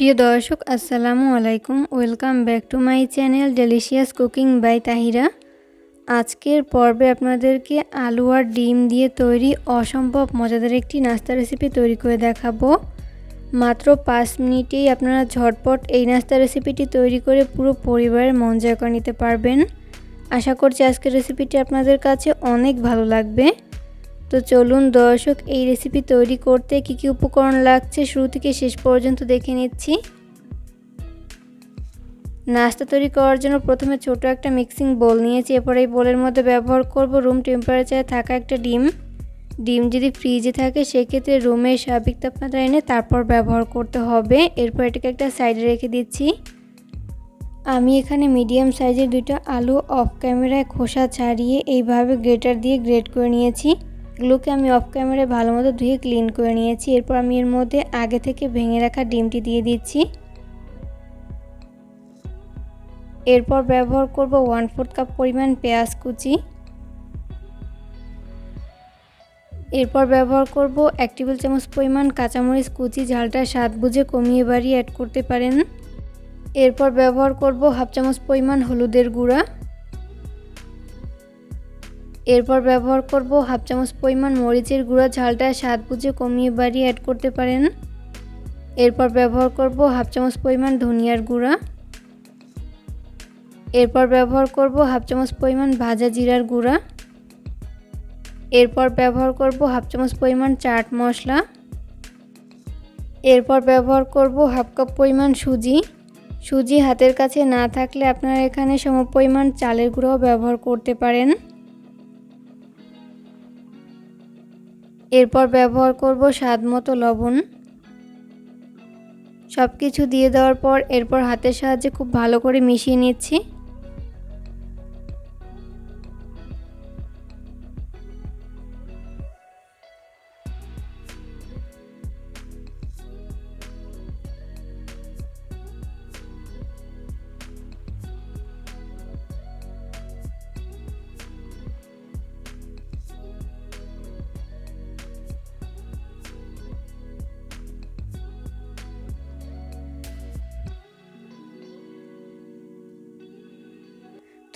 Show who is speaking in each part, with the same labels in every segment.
Speaker 1: প্রিয় দর্শক, আসসালামু আলাইকুম। Welcome back to my channel delicious cooking by Tahira আজকের পর্বে আপনাদেরকে আলু আর ডিম দিয়ে তৈরি অসম্ভব মজাদার একটি নাস্তা রেসিপি তৈরি করে দেখাবো। মাত্র পাঁচ মিনিটেই আপনারা ঝটপট এই নাস্তা রেসিপিটি তৈরি করে পুরো পরিবারের মন জয় করে নিতে পারবেন। আশা করছি আজকের রেসিপিটি আপনাদের কাছে অনেক ভালো লাগবে। তো চলুন দর্শক, এই রেসিপি তৈরি করতে কী কী উপকরণ লাগছে শুরু থেকে শেষ পর্যন্ত দেখে নিচ্ছি। নাস্তা তৈরি করার জন্য প্রথমে ছোট একটা মিক্সিং বোল নিয়েছি, এরপর এই বোলের মধ্যে ব্যবহার করব রুম টেম্পারেচারে থাকা একটা ডিম। ডিম যদি ফ্রিজে থাকে, সেক্ষেত্রে রুমের স্বাভাবিক তাপমাত্রা এনে তারপর ব্যবহার করতে হবে। এরপর এটাকে একটা সাইডে রেখে দিচ্ছি। আমি এখানে মিডিয়াম সাইজের দুইটা আলু অফ ক্যামেরায় খোসা ছাড়িয়ে এইভাবে গ্রেটার দিয়ে গ্রেট করে নিয়েছি। এগুলোকে আমি অফ ক্যামেরায় ভালো মতো ধুয়ে ক্লিন করে নিয়েছি। এরপর আমি এর মধ্যে আগে থেকে ভেঙে রাখা ডিমটি দিয়ে দিচ্ছি। এরপর ব্যবহার করব ওয়ান ফোর্থ কাপ পরিমাণ পেঁয়াজ কুচি। এরপর ব্যবহার করব এক টেবিল চামচ পরিমাণ কাঁচামরিচ কুচি, ঝালটা স্বাদ বুঝে কমিয়ে বাড়িয়ে অ্যাড করতে পারেন। এরপর ব্যবহার করব হাফ চামচ পরিমাণ হলুদের গুঁড়া। এরপর ব্যবহার করব হাফ চামচ পরিমাণ মরিচের গুঁড়া, ঝালটা স্বাদ বুঝে কমিয়ে বাড়িয়ে অ্যাড করতে পারেন। এরপর ব্যবহার করব হাফ চামচ পরিমাণ ধনিয়ার গুঁড়া। এরপর ব্যবহার করব হাফ চামচ পরিমাণ ভাজা জিরার গুঁড়া। এরপর ব্যবহার করব হাফ চামচ পরিমাণ চাট মশলা। এরপর ব্যবহার করব হাফ কাপ পরিমাণ সুজি। সুজি হাতের কাছে না থাকলে আপনারা এখানে সমপরিমাণ চালের গুঁড়োও ব্যবহার করতে পারেন। এরপর ব্যবহার করব স্বাদ মতো লবণ। সব কিছু দিয়ে দেওয়ার পর এরপর হাতের সাহায্যে খুব ভালো করে মিশিয়ে নিচ্ছি।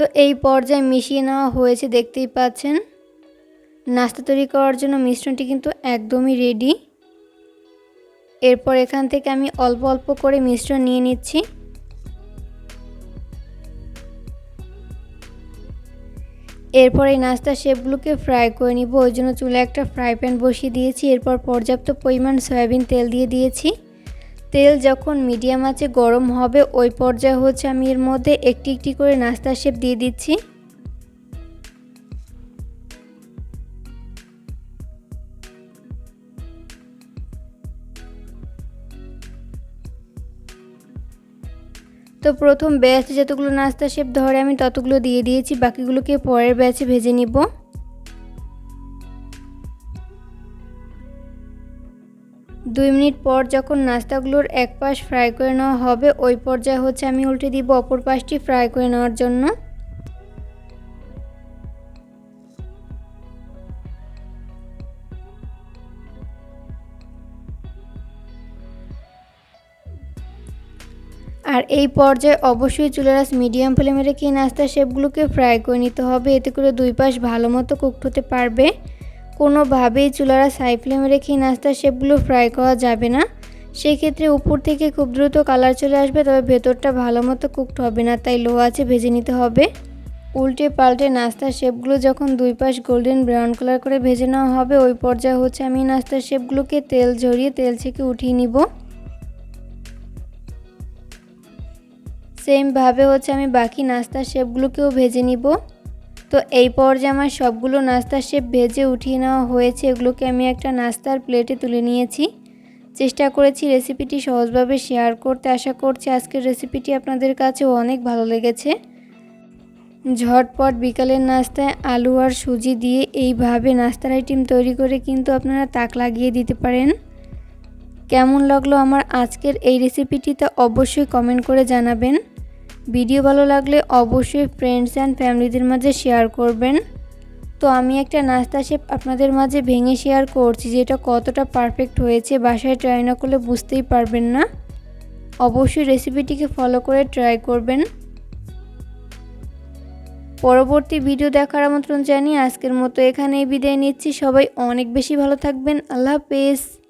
Speaker 1: তো এই পর্যায়ে মিশিয়ে নেওয়া হয়েছে, দেখতেই পাচ্ছেন। নাস্তা তৈরি করার জন্য মিশ্রণটি কিন্তু একদমই রেডি এরপর এখান থেকে আমি অল্প অল্প করে মিশ্রণ নিয়ে নিচ্ছি। এরপর এই নাস্তার শেপগুলোকে ফ্রাই করে নিব। ওই জন্য চুলে একটা ফ্রাই প্যান বসিয়ে দিয়েছি। এরপর পর্যাপ্ত পরিমাণ সয়াবিন তেল দিয়ে দিয়েছি। তেল যখন মিডিয়াম আছে গরম হবে, ওই পর্যায়ে হচ্ছে আমি এর মধ্যে একটি একটি করে নাস্তার শেপ দিয়ে দিচ্ছি। তো প্রথম ব্যাচ যতগুলো নাস্তা শেপ ধরে আমি ততগুলো দিয়ে দিয়েছি, বাকিগুলোকে পরের ব্যাচে ভেজে নিব। দুই মিনিট পর যখন নাস্তাগুলোর এক পাশ ফ্রাই করে নেওয়া হবে, ওই পর্যায়ে হচ্ছে আমি উল্টে দিব অপর পাশটি ফ্রাই করে নেওয়ার জন্য। আর এই পর্যায়ে অবশ্যই চুলের আস মিডিয়াম ফ্লেমে রেখে নাস্তা শেপগুলোকে ফ্রাই করে নিতে হবে, এতে করে দুই পাশ ভালো মতো কুকড হতে পারবে। কোনোভাবেই চুলারা সাই ফ্লেমে রেখে নাস্তার শেপগুলো ফ্রাই করা যাবে না। সেক্ষেত্রে উপর থেকে খুব দ্রুত কালার চলে আসবে, তবে ভেতরটা ভালো মতো কুকড হবে না, তাই লো আছে ভেজে নিতে হবে। উল্টে পাল্টে নাস্তার শেপগুলো যখন দুই পাশ গোল্ডেন ব্রাউন কালার করে ভেজে নেওয়া হবে, ওই পর্যায়ে হচ্ছে আমি নাস্তার শেপগুলোকে তেল ঝরিয়ে তেল থেকে উঠিয়ে নিব। সেমভাবে হচ্ছে আমি বাকি নাস্তার শেপগুলোকেও ভেজে নিব। তো এই পর্যায়ে আমার সবগুলো নাস্তার শেপ ভেজে উঠিয়ে নেওয়া হয়েছে, এগুলোকে আমি একটা নাস্তার প্লেটে তুলে নিয়েছি। চেষ্টা করেছি রেসিপিটি সহজভাবে শেয়ার করতে। আশা করছি আজকের রেসিপিটি আপনাদের কাছেও অনেক ভালো লেগেছে। ঝটপট বিকালের নাস্তায় আলু আর সুজি দিয়ে এইভাবে নাস্তার আইটেম তৈরি করে কিন্তু আপনারা তাক লাগিয়ে দিতে পারেন। কেমন লাগল আমার আজকের এই রেসিপিটিতে অবশ্যই কমেন্ট করে জানাবেন। ভিডিও ভালো লাগলে অবশ্যই ফ্রেন্ডস অ্যান্ড ফ্যামিলিদের মাঝে শেয়ার করবেন। তো আমি একটা নাস্তা শেপ আপনাদের মাঝে ভেঙে শেয়ার করছি, যেটা কতটা পারফেক্ট হয়েছে, বাসায় ট্রাই না করলে বুঝতেই পারবেন না। অবশ্যই রেসিপিটিকে ফলো করে ট্রাই করবেন। পরবর্তী ভিডিও দেখার আমন্ত্রণ জানিয়ে আজকের মতো এখানেই বিদায় নিচ্ছি। সবাই অনেক বেশি ভালো থাকবেন। আল্লাহ হাফেজ।